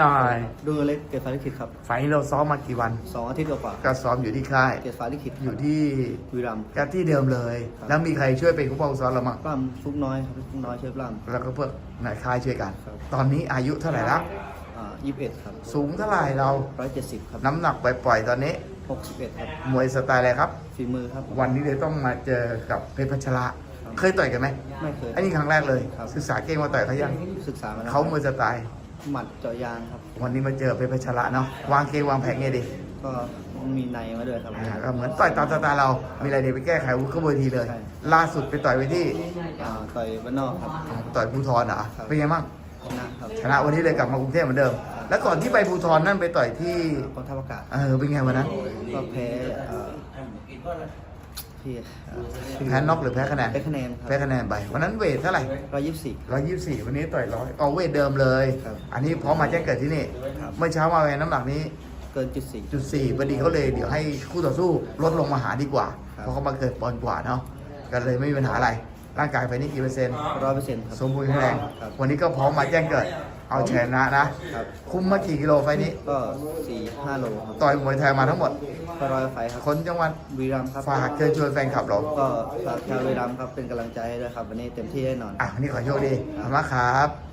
หน่อยดูเล็กเกตฟ้าลิขิตครับไฟล์เราซ้อมมากี่วันสองอาทิตย์กว่าก็ซ้อมอยู่ที่ค่ายๆเกตฟ้าลิขิตอยู่ที่บุรีรัมย์ก็ที่เดิมเลย ครับ แล้วมีใครช่วยเป็นผู้ปกครองซ้อมเรามั้งปล้ำฟุกน้อยครับฟุกน้อยเชฟปล้ำแล้วก็พวกนายค่ายช่วยกัน ครับตอนนี้อายุเท่าไหร่แล้วอ่ายี่สิบเอ็ดครับสูงเท่าไหร่เรา ร้อยเจ็ดสิบครับน้ำหนักปล่อยๆตอนนี้ หกสิบเอ็ดครับมวยสไตล์อะไรครับ ฝีมือครับ วันนี้เลยต้องมาเจอกับเพชรพัชระ ครับ เคยต่อยกันไหมไม่เคย อันนี้ครั้งแรกเลย ครับ ศึกษาเก่งมาต่อยเขายังศึกษามาแล้วเขามวยสไตล์ หมัดเจาะยางครับวันนี้มาเจอเพชรพัชระเนาะวางเกมวางแผนไงดีก็มีในมาด้วยครับอ่าก็เหมือนต่อยตามสไตล์เรา มีอะไรเดี๋ยวไปแก้ไขวุ้นเข้าเวทีเลยใช่ล่าสุดไปต่อยไปที่อ่าต่อยบ้านนอกครับต่อยภูทรเหรอครับเป็นไงบ้างชนะครับชนะวันนี้เลยกลับมากรุงเทพเหมือนเดิม แล้วก่อนที่ไปภูทรนั่นไปต่อยที่กองทัพอากาศเออเป็นไงวันนั้นก็แพ้เอ่อ ที่เอ่อแพ้น็อกหรือแพ้คะแนนได้คะแนนครับแพ้คะแนนไปวันนั้นเวทเท่าไหร่ร้อยยี่สิบสี่ร้อยยี่สิบสี่วันนี้ต่อยร้อยเอาเวทเดิมเลย ครับ อันนี้พร้อมมาแจ้งเกิดที่นี่ครับเมื่อเช้ามาแวนน้ำหนักนี้เกินจุดสี่ จุดสี่พอดีเขาเลยเดี๋ยวให้คู่ต่อสู้ลดลงมาหาดีกว่า ครับ เพราะเขามาเกิดปอนด์กว่าเนาะก็เลยไม่มีปัญหาอะไร ร่างกายไฟนี้กี่เปอร์เซ็นต์ร้อยเปอร์เซ็นต์ครับสมบูรณ์แข็งแรงครับวันนี้ก็พร้อมมาแจ้งเกิด เอาชนะนะ ครับ คุ้มมากี่กิโลไฟนี้ก็สี่ห้าโลครับต่อยมวยไทยมาทั้งหมดก็ร้อยไฟครับคนจังหวัดบุรีรัมย์ครับ ฝากเชิญชวนแฟนคลับเราก็ฝากชาวบุรีรัมย์ครับเป็นกำลังใจให้ด้วยครับ วันนี้เต็มที่แน่นอนอะวันนี้ขอโชคดีขอบคุณมากครับ